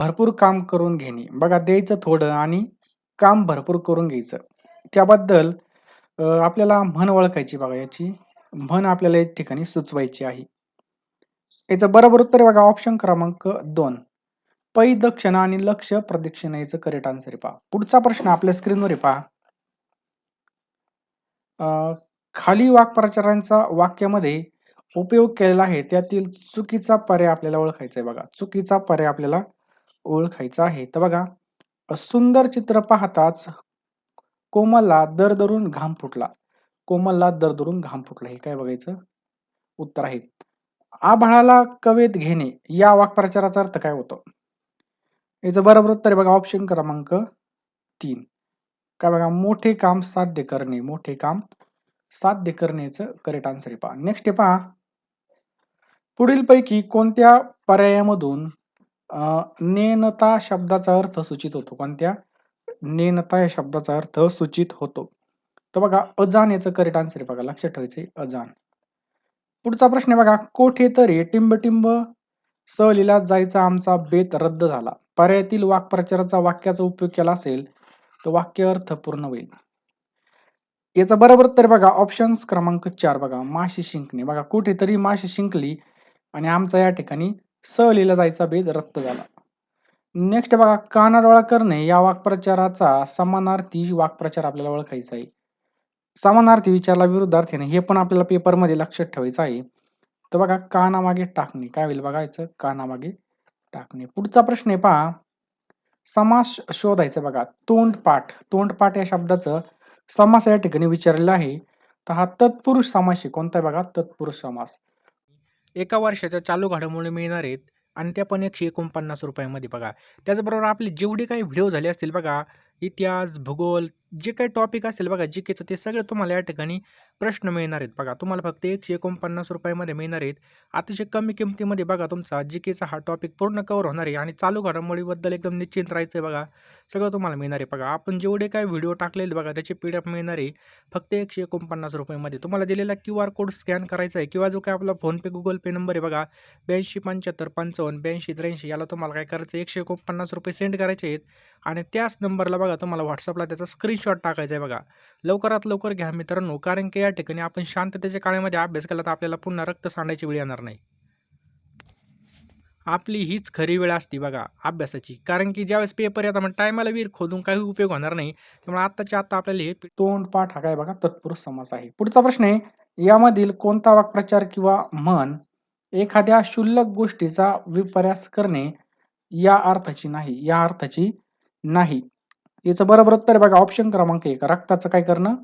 भरपूर काम करून घेणे. बघा द्यायचं थोडं आणि काम भरपूर करून घ्यायचं. त्याबद्दल आपल्याला म्हण ओळखायची बघा याची. म्हण आपल्याला या ठिकाणी सुचवायची आहे. याचं बरोबर उत्तर बघा ऑप्शन क्रमांक दोन पै दक्षिणा आणि लक्ष प्रदक्षिणा याचं करेक्ट आन्सर पहा. पुढचा प्रश्न आपल्या स्क्रीनवर पहा. खाली वाक्प्रचारांचा वाक्यामध्ये उपयोग केलेला आहे त्यातील चुकीचा पर्याय आपल्याला ओळखायचा आहे बघा. चुकीचा पर्याय आपल्याला ओळखायचा आहे. तर बघा सुंदर चित्र पाहताच कोमलला दरदरून घाम फुटला. कोमलला दरदरून घाम फुटला. हे काय बघायचं उत्तर आहे. आभाळाला कवेत घेणे या वाक्प्रचाराचा अर्थ काय होतो? याचं बरोबर उत्तर आहे बघा ऑप्शन क्रमांक तीन काय बघा मोठे काम साध्य करणे. मोठे काम साध्य करण्याचं करेक्ट आन्सर आहे पहा. नेक्स्ट आहे पहा. पुढीलपैकी कोणत्या पर्यायामधून नेनता शब्दाचा अर्थ सूचित होतो? कोणत्या? नेनता या शब्दाचा अर्थ सूचित होतो. तर बघा अजान याचं करेक्ट आन्सर बघा. लक्षात ठेवायचं अजान. पुढचा प्रश्न आहे बघा. कोठे तरी टिंब-टिंब सहलीला जायचा आमचा बेत रद्द झाला. पर्यायातील वाक्प्रचाराचा वाक्याचा उपयोग केला असेल तर वाक्य अर्थ पूर्ण होईल. याचं बरोबर तर बघा ऑप्शन्स क्रमांक चार बघा. माशी शिंकणे. बघा कुठेतरी माशी शिंकली आणि आमचा या ठिकाणी सहलीला जायचा भेद रद्द झाला. नेक्स्ट बघा कानाडोळा करणे या वाक्प्रचाराचा समानार्थी वाक्प्रचार आपल्याला ओळखायचा आहे. समानार्थी विचारला विरुद्धार्थीने हे पण आपल्याला पेपरमध्ये लक्षात ठेवायचं आहे. तर बघा कानामागे टाकणे. काय होईल बघायचं कानामागे टाकणे. पुढचा प्रश्न आहे पहा. समास शोधायचा बघा. तोंडपाठ. तोंडपाठ या शब्दाचं समास या ठिकाणी विचारलेला आहे. तर हा तत्पुरुष समास आहे. कोणता आहे बघा तत्पुरुष समास. एका वर्षाच्या चालू घडामोडी मिळणार आहेत आणि त्या पण एकशे एकोणपन्नास रुपयामध्ये बघा. त्याचबरोबर आपले जेवढे काही व्हिडिओ झाले असतील बघा, इतिहास, भूगोल जे काही टॉपिक असेल बघा जी केचं ते सगळे तुम्हाला या ठिकाणी प्रश्न मिळणार आहेत बघा. तुम्हाला फक्त एकशे एकोणपन्नास रुपयामध्ये मिळणार आहेत. अतिशय कमी किमतीमध्ये बघा तुमचा जी केचा हा टॉपिक पूर्ण कवर होणार आहे आणि चालू घडामोडीबद्दल एकदम निश्चिंत राहायचं आहे बघा. सगळं तुम्हाला मिळणार आहे बघा. आपण जेवढे काही व्हिडिओ टाकलेले बघा त्याची पीडीएफ मिळणार आहे फक्त एकशे एकोणपन्नास रुपयामध्ये तुम्हाला दिलेला क्यूआर कोड स्कॅन करायचा आहे किंवा जो काही आपला फोनपे, गुगल पे नंबर आहे बघा 8275558283 याला तुम्हाला काय करायचं आहे ₹149 सेंड करायचे आहेत आणि त्याच नंबरला बघा तुम्हाला व्हॉट्सअपला त्याचा स्क्रीनशॉट टाकायचा आहे बघा. लवकरात लवकर घ्या मित्रांनो कारण की या ठिकाणी आपण शांततेच्या काळामध्ये अभ्यास केला तर आपल्याला पुन्हा रक्त सांडायची वेळ येणार नाही. आपली हीच खरी वेळ असते बघा अभ्यासाची. कारण की ज्यावेळेस पेपर येतात मग टायमाला विहीर खोदून काही उपयोग होणार नाही. त्यामुळे आत्ताच्या आत्ता आपल्याला हे तोंडपाठ हा काय बघा तत्पुरुष समास आहे. पुढचा प्रश्न आहे. यामधील कोणता वाक्प्रचार किंवा म्हण एखाद्या क्षुल्लक गोष्टीचा विपर्यास करणे या अर्थाची नाही. या अर्थाची नाही. याचं बरोबर उत्तर बघा ऑप्शन क्रमांक एक रक्ताचं काय करणं?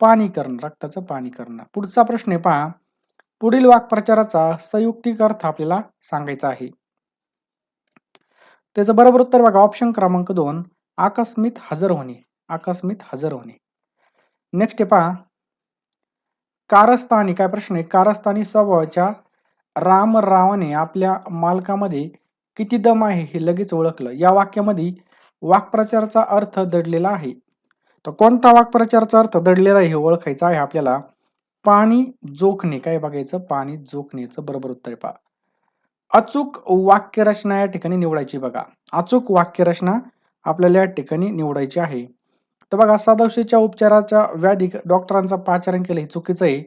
पाणी करणं. रक्ताचं पाणी करणं. पुढचा प्रश्न आहे पहा. पुढील वाक्प्रचाराचा संयुक्तिक अर्थ आपल्याला सांगायचा आहे. त्याचं बरोबर उत्तर बघा ऑप्शन क्रमांक दोन आकस्मित हजर होणे. आकस्मित हजर होणे. नेक्स्ट आहे पहा. कारस्थानी काय प्रश्न आहे? कारस्थानी स्वभावाच्या रामरावाने आपल्या मालकामध्ये किती दम आहे हे लगेच ओळखलं. या वाक्यामध्ये वाक्प्रचाराचा अर्थ दडलेला आहे. तर कोणता वाक्प्रचाराचा अर्थ दडलेला आहे हे ओळखायचं आहे आपल्याला. पाणी जोखणे काय बघायचं? पाणी जोखण्याचं बरोबर उत्तर पहा. अचूक वाक्यरचना या ठिकाणी निवडायची बघा. अचूक वाक्यरचना आपल्याला या ठिकाणी निवडायची आहे. तर बघा सदाशिवच्या उपचाराच्या व्याधी डॉक्टरांचा पाचारण केलं हे चुकीचं आहे.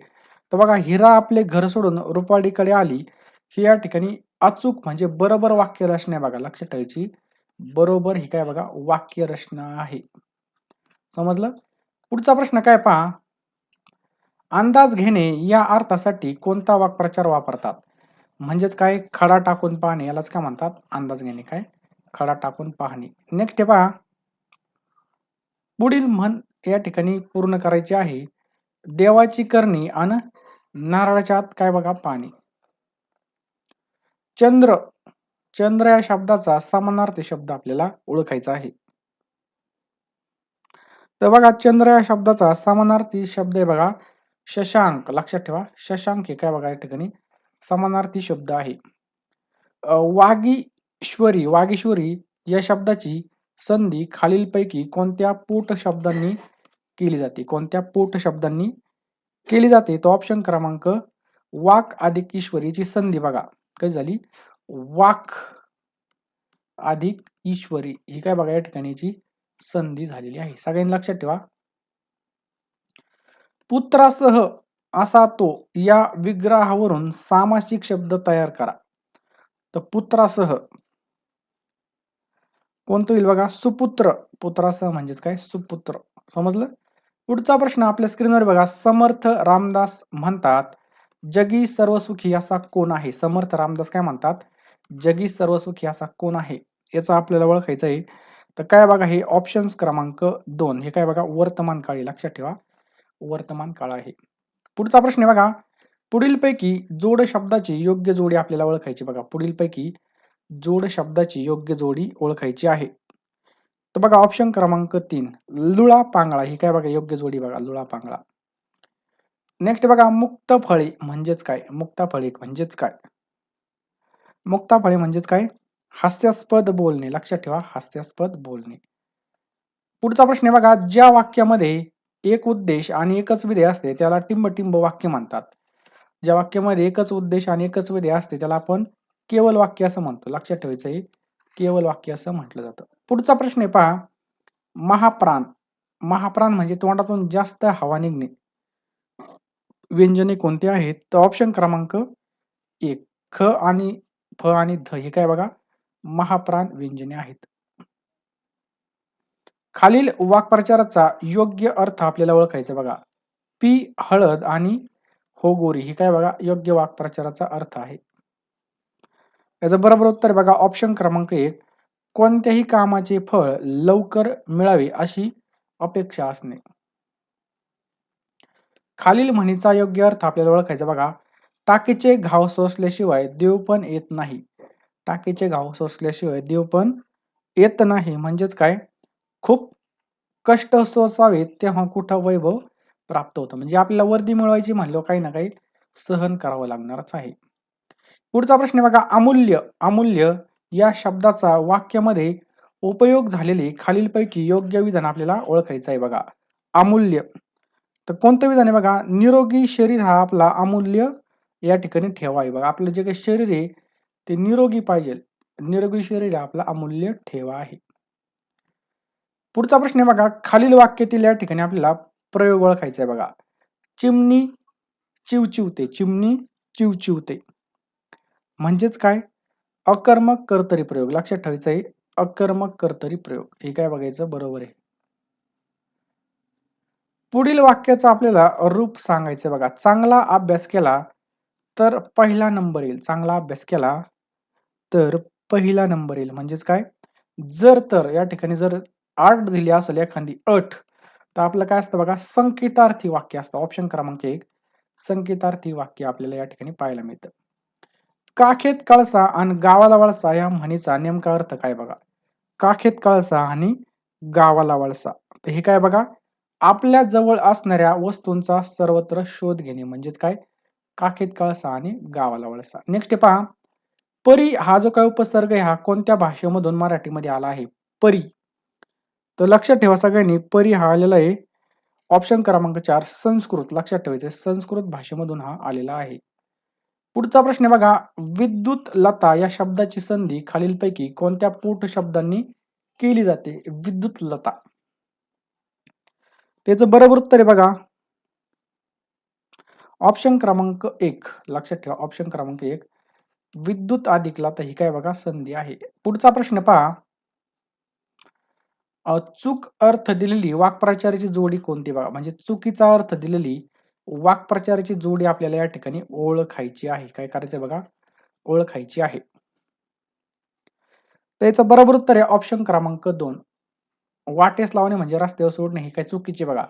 तर बघा हिरा आपले घर सोडून रुपाडीकडे आली ही या ठिकाणी अचूक म्हणजे बरोबर वाक्यरचना आहे बघा. लक्षात ठेवायची. बरोबर ही काय बघा वाक्यरचना आहे. समजलं? पुढचा प्रश्न काय पहा. अंदाज घेणे या अर्थासाठी कोणता वाक्प्रचार वापरतात? म्हणजेच काय खडा टाकून पाहणे यालाच काय म्हणतात? अंदाज घेणे काय? खडा टाकून पाहणे. नेक्स्ट आहे पहा. पुढील म्हण या ठिकाणी पूर्ण करायची आहे. देवाची करणी आणि नारळाच्या आत काय बघा पाणी. चंद्र. चंद्र या शब्दाचा समानार्थी शब्द आपल्याला ओळखायचा आहे. तर बघा चंद्र या शब्दाचा समानार्थी शब्द आहे बघा शशांक. लक्षात ठेवा. शशांक हे काय बघा या ठिकाणी समानार्थी शब्द आहे. वागीश्वरी वागीश्वरी या शब्दाची संधी खालीलपैकी कोणत्या पोट शब्दांनी केली जाते? कोणत्या पोट शब्दांनी केली जाते? तो ऑप्शन क्रमांक वाक अधिक ईश्वरीची संधी बघा. काय झाली? वाक अधिक ईश्वरी ही काय बघा या ठिकाणीची संधी झालेली आहे. सगळ्यांनी लक्षात ठेवा. पुत्रासह असा तो या विग्रहावरून सामासिक शब्द तयार करा. तर पुत्रासह कोणतं होईल बघा? सुपुत्र. पुत्रासह म्हणजेच काय? सुपुत्र. समजलं? पुढचा प्रश्न आपल्या स्क्रीनवर बघा. समर्थ रामदास म्हणतात जगी सर्वसुखी असा कोण आहे? समर्थ रामदास काय म्हणतात? जगी सर्वसुखी असा कोण आहे याचा आपल्याला ओळखायचं आहे. तर काय बघा हे ऑप्शन्स क्रमांक दोन हे काय बघा वर्तमान काळी लक्षात ठेवा. वर्तमान काळ आहे. पुढचा प्रश्न आहे बघा पुढीलपैकी जोड शब्दाची योग्य जोडी आपल्याला ओळखायची बघा. पुढीलपैकी जोड शब्दाची योग्य जोडी ओळखायची आहे. तर बघा ऑप्शन क्रमांक तीन लुळा पांगळा ही काय बघा योग्य जोडी बघा लुळा पांगळा. नेक्स्ट बघा मुक्त फळे म्हणजेच काय? मुक्ता फळे म्हणजेच काय? मुक्ता फळे म्हणजेच काय? हास्यास्पद बोलणे. लक्षात ठेवा हास्यास्पद बोलणे. पुढचा प्रश्न आहे बघा ज्या वाक्यामध्ये एक उद्देश आणि एकच विधेय असते त्याला टिंब वाक्य म्हणतात. ज्या वाक्यामध्ये एकच उद्देश आणि एकच विधेय असते त्याला आपण केवल वाक्य असं म्हणतो. लक्षात ठेवायचं आहे केवल वाक्य असं म्हटलं जातं. पुढचा प्रश्न आहे पहा महाप्राण. महाप्राण म्हणजे तोंडातून जास्त हवा निघणे. व्यंजने कोणते आहेत? तर ऑप्शन क्रमांक एक ख आणि फ आणि ध हे काय बघा? महाप्राण व्यंजने आहेत. खालील वाक्प्रचाराचा योग्य अर्थ आपल्याला ओळखायचा बघा. पी हळद आणि हो गोरी ही काय बघा? योग्य वाक्प्रचाराचा अर्थ आहे. याचं बरोबर उत्तर बघा ऑप्शन क्रमांक एक. कोणत्याही कामाचे फळ लवकर मिळावे अशी अपेक्षा असणे. खालील म्हणीचा योग्य अर्थ आपल्याला ओळखायचा बघा. टाकीचे घाव सोसल्याशिवाय देव पण येत नाही. टाकीचे घाव सोसल्याशिवाय देव पण येत नाही. म्हणजेच काय? खूप कष्ट सोसावेत तेव्हा कुठं वैभव प्राप्त होतं. म्हणजे आपल्याला वर्दी मिळवायची म्हणलं काही ना काही सहन करावं लागणारच आहे. पुढचा प्रश्न बघा अमूल्य अमूल्य या शब्दाचा वाक्यामध्ये उपयोग झालेले खालीलपैकी योग्य विधान आपल्याला ओळखायचं आहे बघा. अमूल्य. तर कोणतं विधान आहे बघा? निरोगी शरीर हा आपला अमूल्य या ठिकाणी ठेवा. आहे बघा आपलं जे काही शरीर आहे ते निरोगी पाहिजे. निरोगी शरीर आपला अमूल्य ठेवा आहे. पुढचा प्रश्न आहे बघा खालील वाक्यातील या ठिकाणी आपल्याला प्रयोग ओळखायचा आहे बघा. चिमणी चिवचिवते चिमणी चिवचिवते. म्हणजेच काय? अकर्मक कर्तरी प्रयोग. लक्षात ठेवायचं आहे अकर्मक कर्तरी प्रयोग. हे काय बघायचं? बरोबर आहे. पुढील वाक्याचं आपल्याला रूप सांगायचं बघा. चांगला अभ्यास केला तर पहिला नंबर येईल. चांगला अभ्यास केला तर पहिला नंबर येईल. म्हणजेच काय? जर तर या ठिकाणी जर आठ दिली असेल एखादी अट तर आपलं काय असतं बघा? संकेतार्थी वाक्य असतं. ऑप्शन क्रमांक एक. संकेतार्थी वाक्य आपल्याला या ठिकाणी पाहायला मिळतं. काखेत कळसा आणि गावाला वळसा या म्हणीचा नेमका अर्थ काय बघा? काखेत कळसा आणि गावाला वळसा. तर हे काय बघा? आपल्या जवळ असणाऱ्या वस्तूंचा सर्वत्र शोध घेणे. म्हणजेच काय? काखेत कळसा आणि गावाला वळसा. नेक्स्ट पहा. परी हा जो काय उपसर्ग आहे हा कोणत्या भाषेमधून मराठीमध्ये आला आहे? परी. तर लक्षात ठेवा सगळ्यांनी परी हा आलेला आहे. ऑप्शन क्रमांक चार संस्कृत. लक्षात ठेवायचं संस्कृत भाषेमधून हा आलेला आहे. पुढचा प्रश्न बघा विद्युत लता या शब्दाची संधी खालीलपैकी कोणत्या पोट शब्दांनी केली जाते? विद्युत लता. त्याचं बरोबर उत्तर आहे बघा ऑप्शन क्रमांक एक लक्षात ठेवा ऑप्शन क्रमांक एक विद्युत अधिक तर ही काय बघा संधी आहे. पुढचा प्रश्न पहा. चूक अर्थ दिलेली वाक्प्रचाराची जोडी कोणती बघा? म्हणजे चुकीचा अर्थ दिलेली वाक्प्रचाराची जोडी आपल्याला या ठिकाणी ओळखायची आहे. काय करायचं बघा? ओळखायची आहे. त्याचं बरोबर उत्तर आहे ऑप्शन क्रमांक दोन. वाटेस लावणे म्हणजे रस्त्यावर सोडणे ही काय चुकीचे बघा.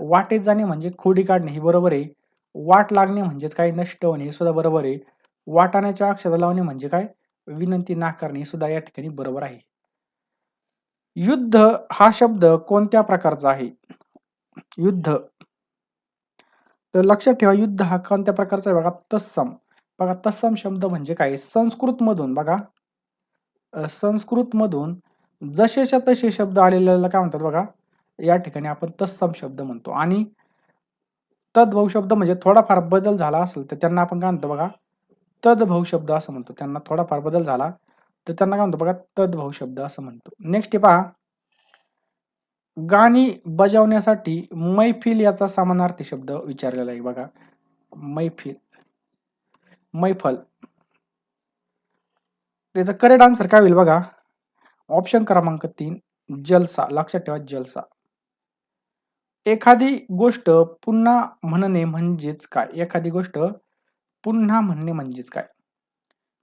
वाटेस जाणे म्हणजे खोडी काढणे ही बरोबर आहे. वाट लागणे म्हणजेच काय? नष्ट होणे हे सुद्धा बरोबर आहे. वाटाण्याच्या अक्षरा लावणे म्हणजे काय? विनंती नाकारणे सुद्धा या ठिकाणी बरोबर आहे. युद्ध हा शब्द कोणत्या प्रकारचा आहे? युद्ध. तर लक्षात ठेवा युद्ध हा कोणत्या प्रकारचा आहे? बघा तत्सम. बघा तत्सम शब्द म्हणजे काय? संस्कृत मधून बघा. संस्कृत मधून जसेच्या तसे शब्द आलेल्याला काय म्हणतात बघा? या ठिकाणी आपण तत्सम शब्द म्हणतो. आणि तद्भव शब्द म्हणजे थोडाफार बदल झाला असेल तर त्यांना आपण काय म्हणतो बघा? तद्भव शब्द असं म्हणतो. त्यांना थोडाफार बदल झाला तर त्यांना काय म्हणतो बघा? तद्भव शब्द असं म्हणतो. नेक्स्ट पहा. गाणी बजावण्यासाठी मैफिल याचा समानार्थी शब्द विचारलेला आहे बघा. मैफिल. मैफल. त्याचं करेक्ट आन्सर काय होईल बघा. ऑप्शन क्रमांक तीन जलसा. लक्षात ठेवा जलसा. एखादी गोष्ट पुन्हा म्हणणे म्हणजेच काय? एखादी गोष्ट पुन्हा म्हणणे म्हणजेच काय?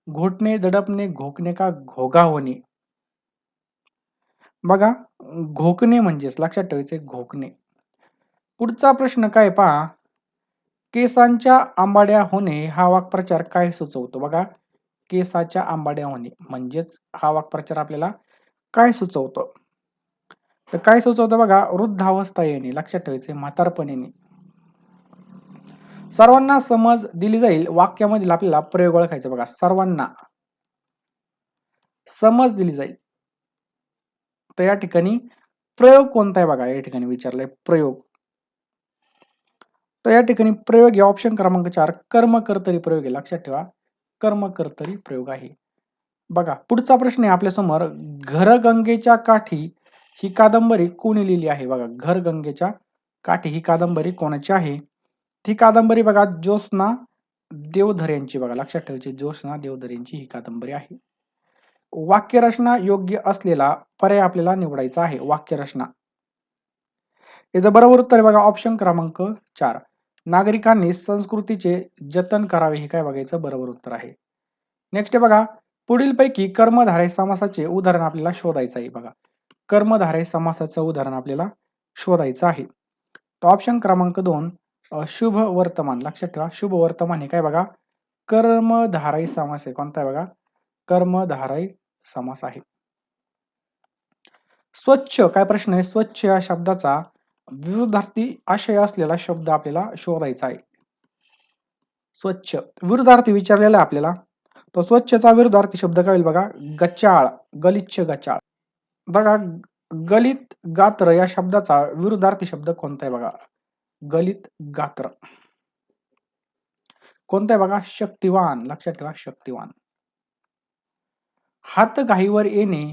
घोटणे दडपणे घोकणे का घोगा होणे बघा घोकणे म्हणजेच लक्षात ठेवायचे घोकणे. पुढचा प्रश्न काय पहा? केसांच्या आंबाड्या होणे हा वाक्प्रचार काय सुचवतो? बघा केसाच्या आंबाड्या होणे म्हणजेच हा वाक्प्रचार आपल्याला काय सुचवतो? तर काय सुचवतं बघा वृद्धावस्था येणे लक्षात ठेवायचे म्हातारपण येणे सर्वांना समज दिली जाईल वाक्यामधील आपल्याला प्रयोग ओळखायचा बघा. सर्वांना समज दिली जाईल. तर या ठिकाणी प्रयोग कोणता आहे बघा? या ठिकाणी विचारलाय प्रयोग. तर या ठिकाणी प्रयोग या ऑप्शन क्रमांक चार कर्म कर्तरी प्रयोग आहे. लक्षात ठेवा कर्म कर्तरी प्रयोग आहे. बघा पुढचा प्रश्न आहे आपल्यासमोर घरगंगेच्या काठी ही कादंबरी कोणी लिहिली आहे? बघा घर गंगेच्या काठी ही कादंबरी कोणाची आहे? ती कादंबरी बघा ज्योत्स्ना देवधर यांची बघा लक्षात ठेवायची ज्योत्स्ना देवधर यांची ही कादंबरी आहे. वाक्यरचना योग्य असलेला पर्याय आपल्याला निवडायचा आहे वाक्यरचना. याचं बरोबर उत्तर आहे बघा ऑप्शन क्रमांक चार. नागरिकांनी संस्कृतीचे जतन करावे हे काय बघायचं बरोबर उत्तर आहे. नेक्स्ट बघा पुढीलपैकी कर्मधारय समासाचे उदाहरण आपल्याला शोधायचं आहे बघा. कर्मधारय समासाचं उदाहरण आपल्याला शोधायचं आहे. तर ऑप्शन क्रमांक दोन शुभ वर्तमान. लक्षात ठेवा शुभ वर्तमान हे काय बघा? कर्मधारय समास आहे. कोणता आहे बघा? कर्मधारय समास आहे. स्वच्छ काय प्रश्न आहे? स्वच्छ या शब्दाचा विरुद्धार्थी आशय असलेला शब्द आपल्याला शोधायचा आहे. स्वच्छ. विरुद्धार्थी विचारलेला आहे आपल्याला. तर स्वच्छचा विरुद्धार्थी शब्द काय होईल बघा? गचाळ. गलिच्छ गचाळ. बघा गलित गात्र या शब्दाचा विरुद्धार्थी शब्द कोणता आहे बघा? गलित गात्र. कोणता आहे बघा? शक्तिवान. लक्षात ठेवा शक्तिवान. हात घाईवर येणे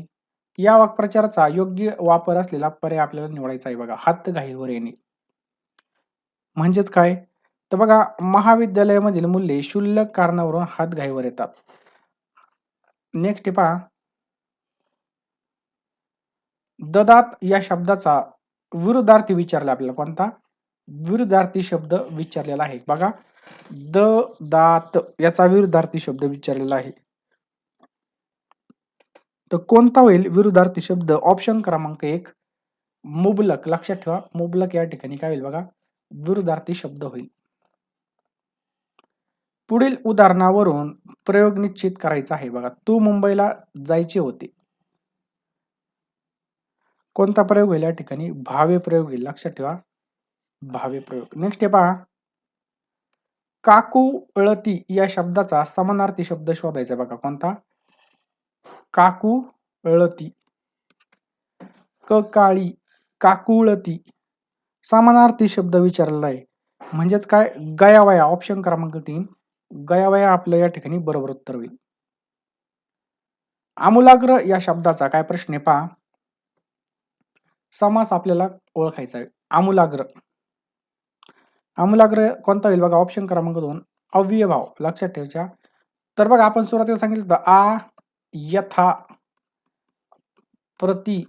या वाक्प्रचाराचा योग्य वापर असलेला पर्याय आपल्याला निवडायचा आहे बघा. हात घाईवर येणे. म्हणजेच काय? तर बघा महाविद्यालयामधील मुले शुल्लक कारणावरून हात घाईवर येतात. नेक्स्ट पहा. ददात या शब्दाचा विरुद्धार्थी विचारला आपल्याला कोणता? विरुद्धार्थी शब्द विचारलेला आहे. बघा. द दात याचा विरुद्धार्थी शब्द विचारलेला आहे. तर कोणता होईल विरुद्धार्थी शब्द? ऑप्शन क्रमांक एक मुबलक. लक्षात ठेवा मुबलक या ठिकाणी काय होईल बघा? विरुद्धार्थी शब्द होईल. पुढील उदाहरणावरून प्रयोग निश्चित करायचा आहे बघा. तू मुंबईला जायचे होते. कोणता प्रयोग होईल या ठिकाणी? भावे प्रयोग होईल. लक्षात ठेवा. भावे प्रयोग. नेक्स्ट हे पहा. काकू अळती या शब्दाचा समानार्थी शब्द शोधायचा बघा. कोणता? काकू अळती. क काळी. काकुळती समानार्थी शब्द विचारलेला आहे. म्हणजेच काय? गयावया. ऑप्शन क्रमांक तीन. गयावया आपलं या ठिकाणी बरोबर उत्तर होईल. आमूलाग्र या शब्दाचा काय प्रश्न आहे? पहा. समास आपल्याला ओळखायचा आहे. आमूलाग्र. आमूलाग्र कोणता होईल बघा? ऑप्शन क्रमांक दोन. अव्ययभाव लक्षात ठेवायच्या तर बघा आपण सुरुवातीला सांगितलं होतं आ यथा प्रति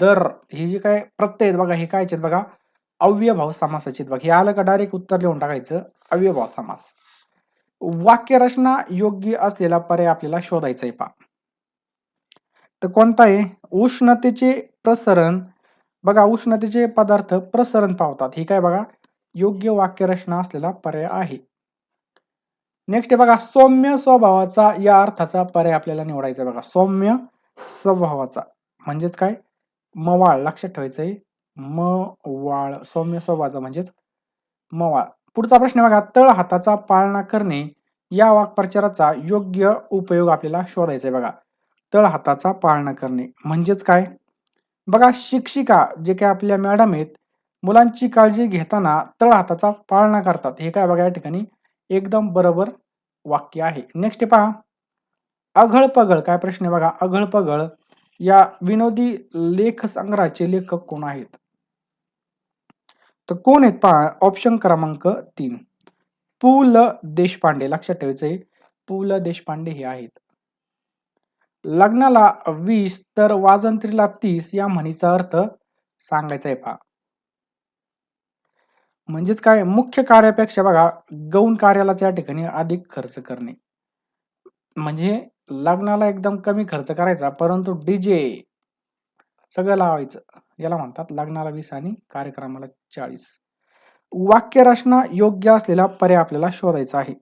दर. हे जे काय प्रत्यय आहेत बघा हे काय आहेत बघा? अव्ययभाव समासाचे आहेत बघा. हे आलं का? डायरेक्ट उत्तर लिहून टाकायचं. अव्ययभाव समास. वाक्यरचना योग्य असलेला पर्याय आपल्याला शोधायचा आहे पहा. तर कोणता आहे? उष्णतेचे प्रसरण बघा उष्णतेचे पदार्थ प्रसरण पावतात. ही काय बघा? योग्य वाक्यरचना असलेला पर्याय आहे. नेक्स्ट आहे बघा सौम्य स्वभावाचा या अर्थाचा पर्याय आपल्याला निवडायचा बघा. सौम्य स्वभावाचा. म्हणजेच काय? मवाळ. लक्षात ठेवायचं आहे मवाळ. सौम्य स्वभावाचा म्हणजेच मवाळ. पुढचा प्रश्न बघा तळ हाताचा पाळणा करणे या वाक्प्रचाराचा योग्य उपयोग आपल्याला शोधायचा आहे बघा. तळ हाताचा पाळणा करणे. म्हणजेच काय? बघा शिक्षिका जे काय आपल्या मॅडम आहेत मुलांची काळजी घेताना तळ हाताचा पाळणा करतात. हे काय बघा या ठिकाणी एकदम बरोबर वाक्य आहे. नेक्स्ट पहा. अघळ पगळ काय प्रश्न आहे बघा? अघळ पगळ या विनोदी लेख संग्रहाचे लेखक कोण आहेत? तर कोण आहेत पहा? ऑप्शन क्रमांक तीन. पु. ल. देशपांडे. लक्षात ठेवायचंय. पु. ल. देशपांडे हे आहेत. लग्नाला वीस तर वाजंत्रीला तीस या म्हणीचा अर्थ सांगायचा आहे पहा. म्हणजेच काय? मुख्य कार्यापेक्षा बघा गौण कार्याला या ठिकाणी अधिक खर्च करणे. म्हणजे लग्नाला एकदम कमी खर्च करायचा परंतु डीजे सगळं लावायचं. याला म्हणतात लग्नाला वीस आणि कार्यक्रमाला चाळीस. वाक्यरचना योग्य असलेला पर्याय आपल्याला शोधायचा आहे.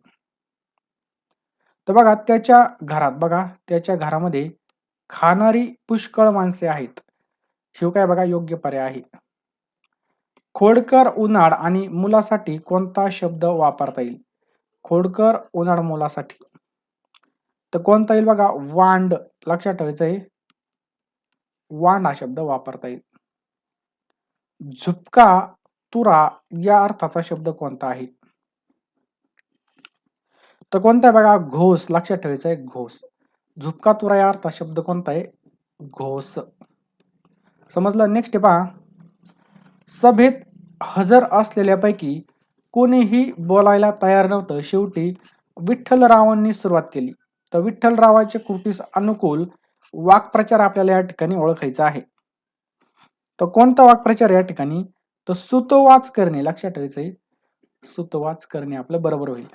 तर बघा त्याच्या घरात बघा त्याच्या घरामध्ये खाणारी पुष्कळ माणसे आहेत. शिव काय बघा योग्य पर्याय आहे. खोडकर उन्हाळ आणि मुलासाठी कोणता शब्द वापरता येईल? खोडकर उन्हाळ मुलासाठी. तर कोणता येईल बघा? वांड. लक्षात ठेवायचं आहे. वांड हा शब्द वापरता येईल. झुपका तुरा या अर्थाचा शब्द कोणता आहे? तर कोणता आहे बघा? घोस. लक्षात ठेवायचा आहे घोस. झुपका तुरा या शब्द कोणता आहे? घोस. समजलं? नेक्स्ट पहा. सभेत हजर असलेल्यापैकी कोणीही बोलायला तयार नव्हतं. शेवटी विठ्ठलरावांनी सुरुवात केली. तर विठ्ठलरावाच्या कृतीस अनुकूल वाक्प्रचार आपल्याला या ठिकाणी ओळखायचा आहे. तर कोणता वाक्प्रचार या ठिकाणी? तर सुतोवाच करणे. लक्षात ठेवायचं आहे सुतोवाच करणे आपलं बरोबर होईल.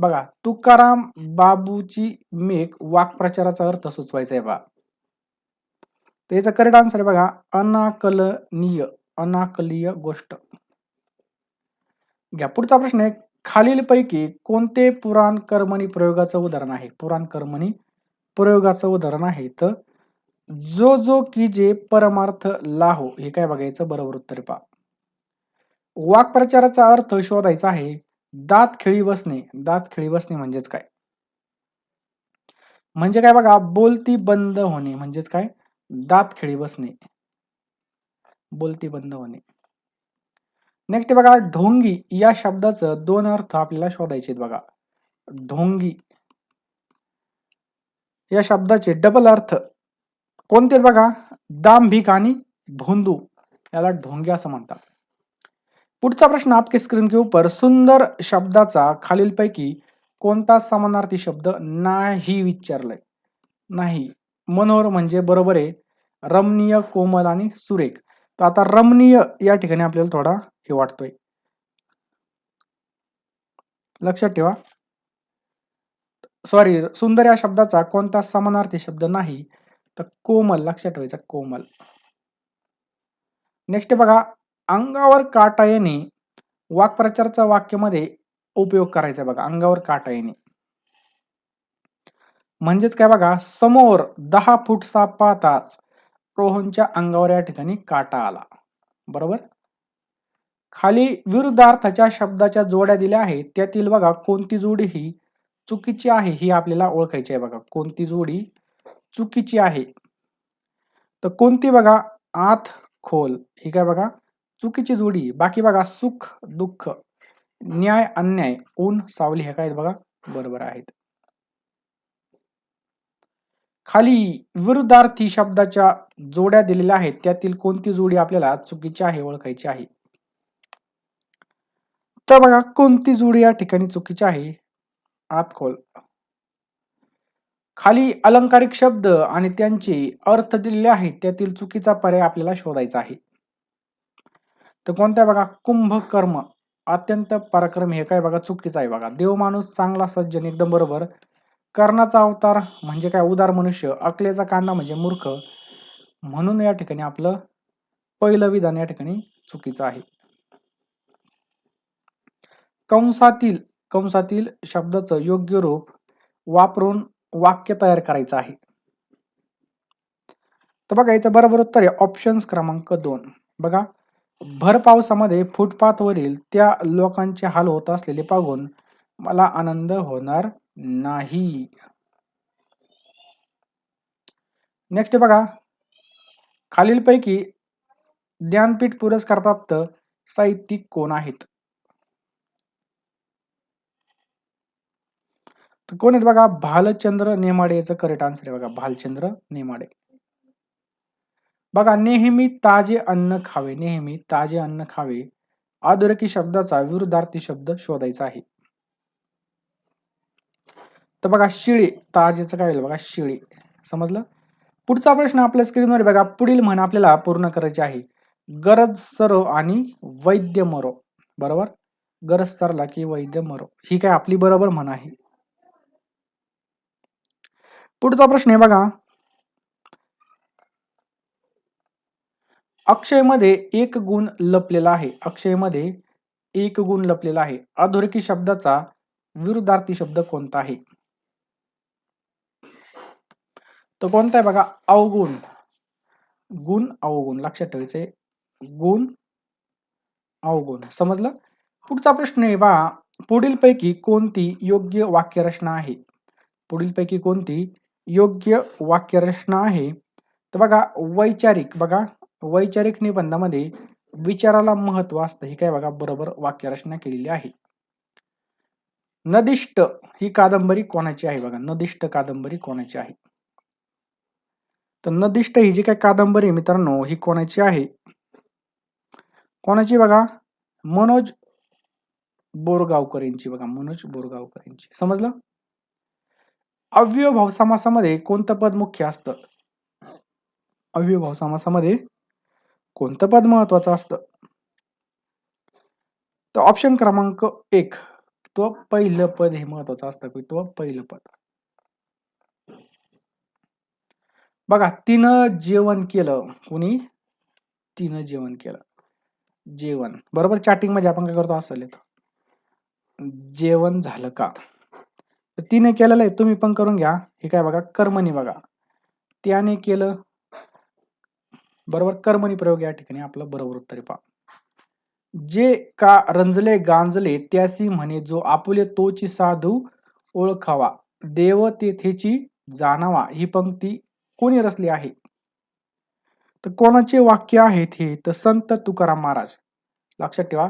बघा तुकाराम बाबूची मेक वाक्प्रचाराचा अर्थ सुचवायचा आहे बा. तर याचा करेक्ट आन्सर आहे बघा अनाकलनीय अनाकलीय गोष्ट. घ्या पुढचा प्रश्न आहे खालीलपैकी कोणते पुराण कर्मणी प्रयोगाचं उदाहरण आहे? पुराण कर्मणी प्रयोगाचं उदाहरण आहे तर जो जो की जे परमार्थ लाहो हे काय बघायचं? बरोबर उत्तर पहा. वाक्प्रचाराचा अर्थ शोधायचा आहे दात खिळी बसणे. दात खिळी बसणे म्हणजेच काय? म्हणजे काय बघा बोलती बंद होणे म्हणजेच काय? दात खिळी बसणे. बोलती बंद होणे. नेक्स्ट बघा ढोंगी या शब्दाचं दोन अर्थ आपल्याला शोधायचे बघा. ढोंगी या शब्दाचे डबल अर्थ. कोणते बघा? दांभिक आणि भोंदू. याला ढोंगी असं म्हणतात. पुढचा प्रश्न आपके स्क्रीन के ऊपर सुंदर शब्दाचा खालीलपैकी कोणता समानार्थी शब्द नाही विचारलाय? नाही. मनोहर म्हणजे बरोबर आहे रमणीय कोमल आणि सुरेख. तर आता रमणीय या ठिकाणी आपल्याला थोडा हे वाटतोय. लक्षात ठेवा. सॉरी सुंदर या शब्दाचा कोणता समानार्थी शब्द नाही? तर कोमल लक्षात ठेवायचा कोमल. नेक्स्ट बघा अंगावर काटा येणे वाक्प्रचारचा वाक्यामध्ये उपयोग करायचा बघा अंगावर काटा येणे म्हणजेच काय बघा समोर दहा फूट साप पाहताच रोहनच्या अंगावर या ठिकाणी काटा आला. बरोबर? खाली विरुद्धार्थाच्या शब्दाच्या जोड्या दिल्या आहेत त्यातील बघा कोणती जोडी ही चुकीची आहे ही आपल्याला ओळखायची आहे बघा. कोणती जोडी चुकीची आहे? तर कोणती बघा? आत खोल. ही काय बघा? चुकीची जोडी बाकी बघा सुख दुःख न्याय अन्याय ऊन सावली हे काय बघा? बरोबर आहेत. खाली विरुद्धार्थी शब्दाच्या जोड्या दिलेल्या आहेत. त्यातील कोणती जोडी आपल्याला चुकीची आहे ओळखायची आहे? तर बघा कोणती जोडी या ठिकाणी चुकीची आहे? आत खोल खाली अलंकारिक शब्द आणि त्यांचे अर्थ दिलेले आहेत. त्यातील चुकीचा पर्याय आपल्याला शोधायचा आहे. तर कोणत्या बघा कुंभकर्म अत्यंत पराक्रम हे काय बघा चुकीचं आहे बघा. देव माणूस चांगला सज्जन एकदम बरोबर. कर्णाचा अवतार म्हणजे काय? उदार मनुष्य. अकलेचा कांदा म्हणजे मूर्ख. म्हणून या ठिकाणी आपलं पहिलं विधान या ठिकाणी चुकीचं आहे. कंसातील कंसातील शब्दाचं योग्य रूप वापरून वाक्य तयार करायचं आहे. तर बघा याचं बरोबर उत्तर आहे. ऑप्शन्स क्रमांक दोन. बघा भर पावसामध्ये फुटपाथवरील त्या लोकांचे हाल होत असलेले पाहून मला आनंद होणार नाही. नेक्स्ट बघा. खालीलपैकी ज्ञानपीठ पुरस्कार प्राप्त साहित्यिक कोण आहेत? कोण आहेत बघा? भालचंद्र नेमाडे याचं करेक्ट आन्सर आहे बघा. भालचंद्र नेमाडे. बघा नेहमी ताजे अन्न खावे नेहमी ताजे अन्न खावे अधोरेखी शब्दाचा विरुद्धार्थी शब्द शोधायचा आहे. तर बघा शिळे ताजेचं काय होईल बघा शिळे. समजलं? पुढचा प्रश्न आपल्या स्क्रीनवर बघा पुढील म्हण आपल्याला पूर्ण करायची आहे. गरज सरो आणि वैद्य मरो. बरोबर? गरज सरला की वैद्य मरो. ही काय आपली बरोबर म्हण आहे? पुढचा प्रश्न आहे बघा. अक्षयमध्ये एक गुण लपलेला आहे. अक्षयमध्ये एक गुण लपलेला आहे. अधोरेखी शब्दाचा विरुद्धार्थी शब्द कोणता आहे? तो कोणता आहे बघा? अवगुण. गुण अवगुण. लक्षात ठेवायचे गुण अवगुण. समजलं? पुढचा प्रश्न आहे बा पुढील पैकी कोणती योग्य वाक्यरचना आहे? पुढील पैकी कोणती योग्य वाक्यरचना आहे? तर बघा वैचारिक. बघा वैचारिक निबंधामध्ये विचाराला महत्त्व असतं. ही काय बघा बरोबर वाक्यरचना केलेली आहे. नदिष्ट ही कादंबरी कोणाची आहे बघा? नदिष्ट कादंबरी कोणाची आहे? तर नदिष्ट ही जी काय कादंबरी मित्रांनो ही कोणाची आहे? कोणाची बघा? मनोज बोरगावकर यांची बघा मनोज बोरगावकर यांची समजलं? अव्ययभाव समासामध्ये कोणतं पद मुख्य असतं? अव्ययभाव समासामध्ये कोणतं पद महत्वाचं असतं? तर ऑप्शन क्रमांक एक. तो पहिलं पद हे महत्वाचं असतं की तो पहिलं पद. बघा तिनं जेवण केलं. कुणी? तिनं जेवण केलं. जेवण. बरोबर? चॅटिंगमध्ये आपण काय करतो? असं जेवण झालं का? तिने केलेलं आहे. तुम्ही पण करून घ्या. हे काय बघा? कर्मणी बघा. त्याने केलं बरोबर कर्मणी प्रयोग या ठिकाणी आपलं बरोबर उत्तर आहे पहा. जे का रंजले गांजले त्यासी म्हणे जो आपुले तोची साधू ओळखावा देव तेथेची जाणावा ही पंक्ती कोणी रचली आहे? तर कोणाचे वाक्य आहेत हे? तर संत तुकाराम महाराज. लक्षात ठेवा.